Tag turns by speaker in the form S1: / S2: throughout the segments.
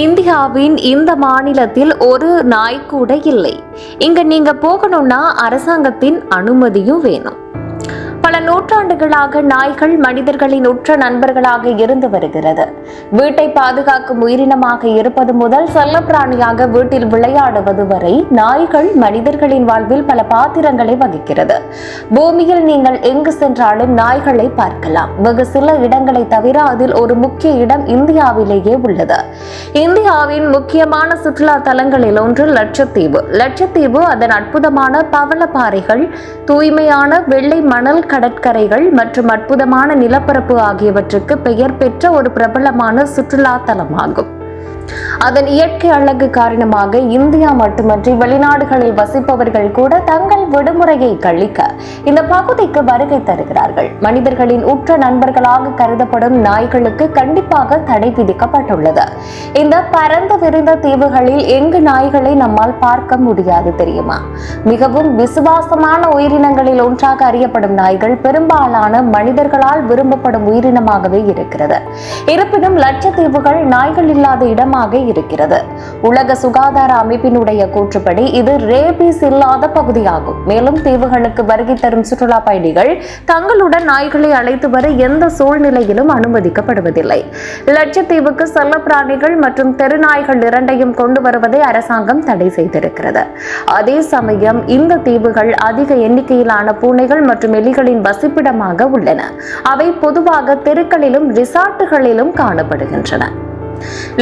S1: இந்தியாவின் இந்த மாநிலத்தில் ஒரு நாய் கூட இல்லை. இங்க நீங்க போகணும்னா அரசாங்கத்தின் அனுமதியும் வேணும். பல நூற்றாண்டுகளாக நாய்கள் மனிதர்களின் உற்ற நண்பர்களாக இருந்து வருகிறது. வீட்டை பாதுகாக்கும் உயிரினமாக இருப்பது முதல் செல்லப்பிராணியாக வீட்டில் விளையாடுவது வரை நாய்கள் மனிதர்களின் வாழ்வில் பல பாத்திரங்களை வகிக்கிறது. பூமியில் நீங்கள் எங்கு சென்றாலும் நாய்களை பார்க்கலாம். வெகு சில இடங்களை தவிர அதில் ஒரு முக்கிய இடம் இந்தியாவிலேயே உள்ளது. இந்தியாவின் முக்கியமான சுற்றுலா தலங்களில் ஒன்று லட்சத்தீவு. லட்சத்தீவு அதன் அற்புதமான பவளப்பாறைகள் தூய்மையான வெள்ளை மணல் கடற்கரைகள் மற்றும் அற்புதமான நிலப்பரப்பு ஆகியவற்றுக்கு பெயர் பெற்ற ஒரு பிரபலமான சுற்றுலா தலமாகும் அதன் இயற்கை அழகு காரணமாக இந்தியா மட்டுமன்றி வெளிநாடுகளில் வசிப்பவர்கள் கூட தங்கள் விடுமுறையை கழிக்க இந்த பகுதிக்கு வருகை தருகிறார்கள். மனிதர்களின் உற்ற நண்பர்களாக கருதப்படும் நாய்களுக்கு கண்டிப்பாக தடை விதிக்கப்பட்டுள்ளது. இந்த பரந்து விரிந்த தீவுகளில் எங்கு நாய்களை நம்மால் பார்க்க முடியாது தெரியுமா? மிகவும் விசுவாசமான உயிரினங்களில் ஒன்றாக அறியப்படும் நாய்கள் பெரும்பாலான மனிதர்களால் விரும்பப்படும் உயிரினமாகவே இருக்கிறது. இருப்பினும் லட்சத்தீவுகள் நாய்கள் இல்லாத இடமாக இருக்கிறது. உலக சுகாதார அமைப்பினுடைய கூற்றுப்படி இது ரேபிஸ் இல்லாத பகுதியாகும். மேலும் தீவுகளுக்கு வருகை தரும் சுற்றுலா பயணிகள் தங்களுடன் நாய்களை அழைத்து வர எந்த சூழ்நிலையிலும் அனுமதிக்கப்படுவதில்லை. லட்சத்தீவுக்கு செல்லப்பிராணிகள் மற்றும் தெருநாய்கள் இரண்டையும் கொண்டு வருவதை அரசாங்கம் தடை செய்திருக்கிறது. அதே சமயம் இந்த தீவுகள் அதிக எண்ணிக்கையிலான பூனைகள் மற்றும் எலிகளின் வசிப்பிடமாக உள்ளன. அவை பொதுவாக தெருக்களிலும் ரிசார்ட்டுகளிலும் காணப்படுகின்றன.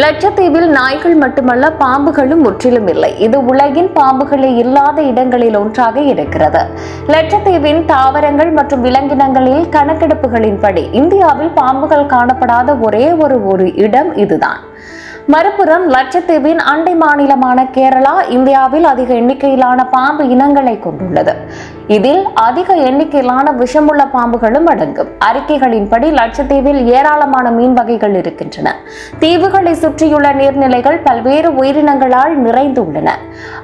S1: லட்சத்தீவில் நாய்கள் மட்டுமல்ல பாம்புகளும் முற்றிலும் இல்லை. இது உலகின் பாம்புகளே இல்லாத இடங்களில் ஒன்றாக இருக்கிறது. லட்சத்தீவின் தாவரங்கள் மற்றும் விலங்கினங்களில் கணக்கெடுப்புகளின்படி இந்தியாவில் பாம்புகள் காணப்படாத ஒரே ஒரு ஒரு இடம் இதுதான். மறுபுறம் லட்சத்தீவின் அண்டை மாநிலமான கேரளா இந்தியாவில் அதிக எண்ணிக்கையிலான பாம்பு இனங்களை கொண்டுள்ளது. இதில் அதிக எண்ணிக்கையிலான விஷமுள்ள பாம்புகளும் அடங்கும். அறிக்கைகளின்படி லட்சத்தீவில் ஏராளமான மீன் வகைகள் இருக்கின்றன. தீவுகளை சுற்றியுள்ள நீர்நிலைகள் பல்வேறு உயிரினங்களால் நிறைந்துள்ளன.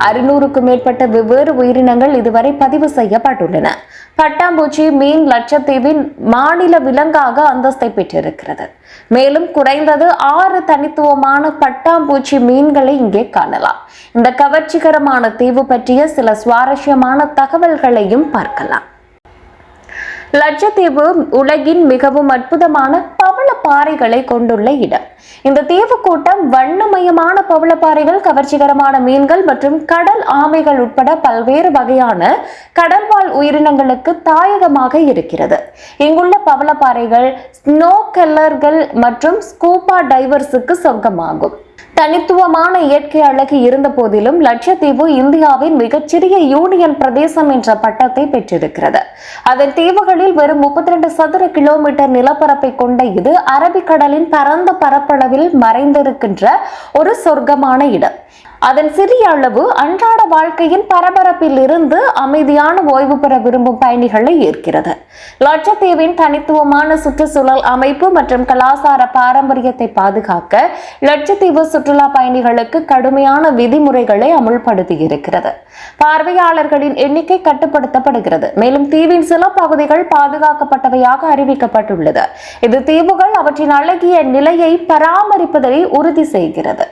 S1: அறுநூறுக்கும் மேற்பட்ட வெவ்வேறு உயிரினங்கள் இதுவரை பதிவு செய்யப்பட்டுள்ளன. பட்டாம்பூச்சி மீன் லட்சத்தீவின் மாநில விலங்காக அந்தஸ்தை பெற்றிருக்கிறது. மேலும் குறைந்தது ஆறு தனித்துவமான பட்டாம்பூச்சி மீன்களை இங்கே காணலாம். இந்த கவர்ச்சிகரமான தீவு பற்றிய சில சுவாரஸ்யமான தகவல்களையும் பார்க்கலாம். லட்சத்தீவு உலகின் மிகவும் அற்புதமான பாறைகளை கொண்டுள்ள இடம். இந்த தீவு கூட்டம் வண்ணமயமான பவளப்பாறைகள் கவர்ச்சிகரமான மீன்கள் மற்றும் கடல் ஆமைகள் உட்பட பல்வேறு வகையான கடல்வாழ் உயிரினங்களுக்கு தாயகமாக இருக்கிறது. இங்குள்ள பவளப்பாறைகள் ஸ்னோ கெல்லர்கள் மற்றும் ஸ்கூபா டைவர்ஸுக்கு சொந்தமாகும் தனித்துவமான இயற்கை அழகு இருந்த போதிலும் லட்சத்தீவு இந்தியாவின் மிகச்சிறிய யூனியன் பிரதேசம் என்ற பட்டத்தை பெற்றிருக்கிறது. அதன் தீவுகளில் வெறும் முப்பத்தி ரெண்டு சதுர கிலோமீட்டர் நிலப்பரப்பை கொண்ட இது அரபிக்கடலின் பரந்த பரப்பளவில் மறைந்திருக்கின்ற ஒரு சொர்க்கமான இடம். அதன் சிறிய அளவு அன்றாட வாழ்க்கையின் பரபரப்பில் இருந்து அமைதியான ஓய்வு பெற விரும்பும் பயணிகளை ஈர்க்கிறது. லட்சத்தீவின் தனித்துவமான சுற்றுச்சூழல் அமைப்பு மற்றும் கலாசார பாரம்பரியத்தை பாதுகாக்க லட்சத்தீவு சுற்றுலா பயணிகளுக்கு கடுமையான விதிமுறைகளை அமுல்படுத்தி இருக்கிறது பார்வையாளர்களின் எண்ணிக்கை கட்டுப்படுத்தப்படுகிறது. மேலும் தீவின் சில பகுதிகள் பாதுகாக்கப்பட்டவையாக அறிவிக்கப்பட்டுள்ளது. இது தீவுகள் அவற்றின் அழகிய நிலையை பராமரிப்பதை உறுதி செய்கிறது.